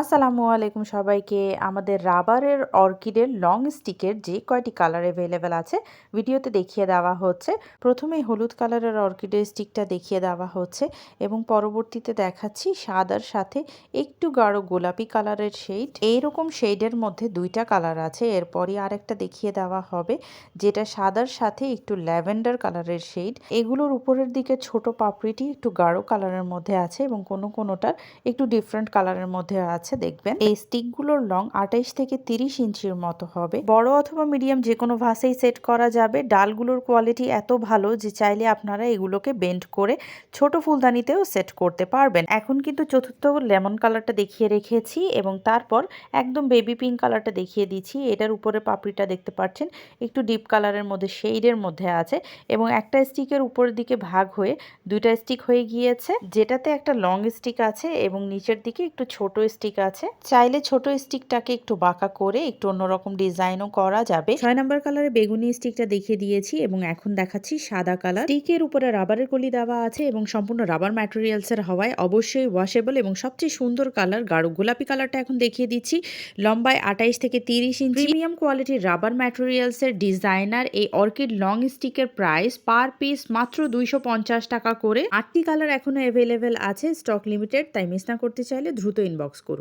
আসসালামু আলাইকুম সবাইকে। আমাদের রাবারের অর্কিডের লং স্টিকের যে কয়টি কালার অ্যাভেলেবেল আছে, ভিডিওতে দেখিয়ে দেওয়া হচ্ছে। প্রথমে হলুদ কালারের অর্কিডের স্টিকটা দেখিয়ে দেওয়া হচ্ছে এবং পরবর্তীতে দেখাচ্ছি সাদার সাথে একটু গাঢ় গোলাপি কালারের শেড এইরকম শেডের মধ্যে দুইটা কালার আছে। এরপরই আরেকটা দেখিয়ে দেওয়া হবে, যেটা সাদার সাথে একটু ল্যাভেন্ডার কালারের শেড এগুলোর উপরের দিকে ছোট পাপড়িটি একটু গাঢ় কালারের মধ্যে আছে এবং কোনো কোনোটার একটু ডিফারেন্ট কালারের মধ্যে আছে। আছে, দেখবেন। এই স্টিকগুলোর লং আঠাইশ থেকে তিরিশ ইঞ্চির মতো হবে। বড় অথবা মিডিয়াম যে কোনো ভাসেই সেট করা যাবে। ডালগুলোর কোয়ালিটি এত ভালো যে চাইলে আপনারা এগুলোকে বেন্ড করে ছোট ফুলদানিতেও সেট করতে পারবেন। এখন কিন্তু চতুর্থ লেমন কালারটা দেখিয়ে রেখেছি এবং তারপর একদম বেবি পিঙ্ক কালারটা দেখিয়ে দিচ্ছি। এটার উপরে পাপড়িটা দেখতে পাচ্ছেন, একটু ডিপ কালারের মধ্যে শেডের মধ্যে আছে এবং একটা স্টিকের উপরের দিকে ভাগ হয়ে দুইটা স্টিক হয়ে গিয়েছে। যেটাতে একটা লং স্টিক আছে এবং নিচের দিকে একটু ছোট স্টিক স্টিক আছে। চাইলে ছোট স্টিকটাকে একটু বাঁকা করে একটু অন্যরকম ডিজাইনও করা যাবে। ছয় নম্বর কালারে বেগুনি স্টিকটা দেখিয়ে দিয়েছি এবং এখন দেখাচ্ছি সাদা কালার স্টিকের উপরে রাবারের কলি দেওয়া আছে এবং সম্পূর্ণ রাবার ম্যাটেরিয়ালসের হওয়ায় অবশ্যই ওয়াশেবল এবং সবচেয়ে সুন্দর কালার গাঢ় গোলাপি কালারটা এখন দেখিয়ে দিচ্ছি। লম্বায় আঠাইশ থেকে তিরিশ ইঞ্চি প্রিমিয়াম কোয়ালিটির রাবার ম্যাটেরিয়ালসের ডিজাইনার এই অর্কিড লং স্টিকের প্রাইস পার পিস মাত্র দুইশো পঞ্চাশ টাকা করে। আটটি কালার এখনও অ্যাভেলেবেল আছে স্টক লিমিটেড তাই মিস না করতে চাইলে দ্রুত ইনবক্স করুন।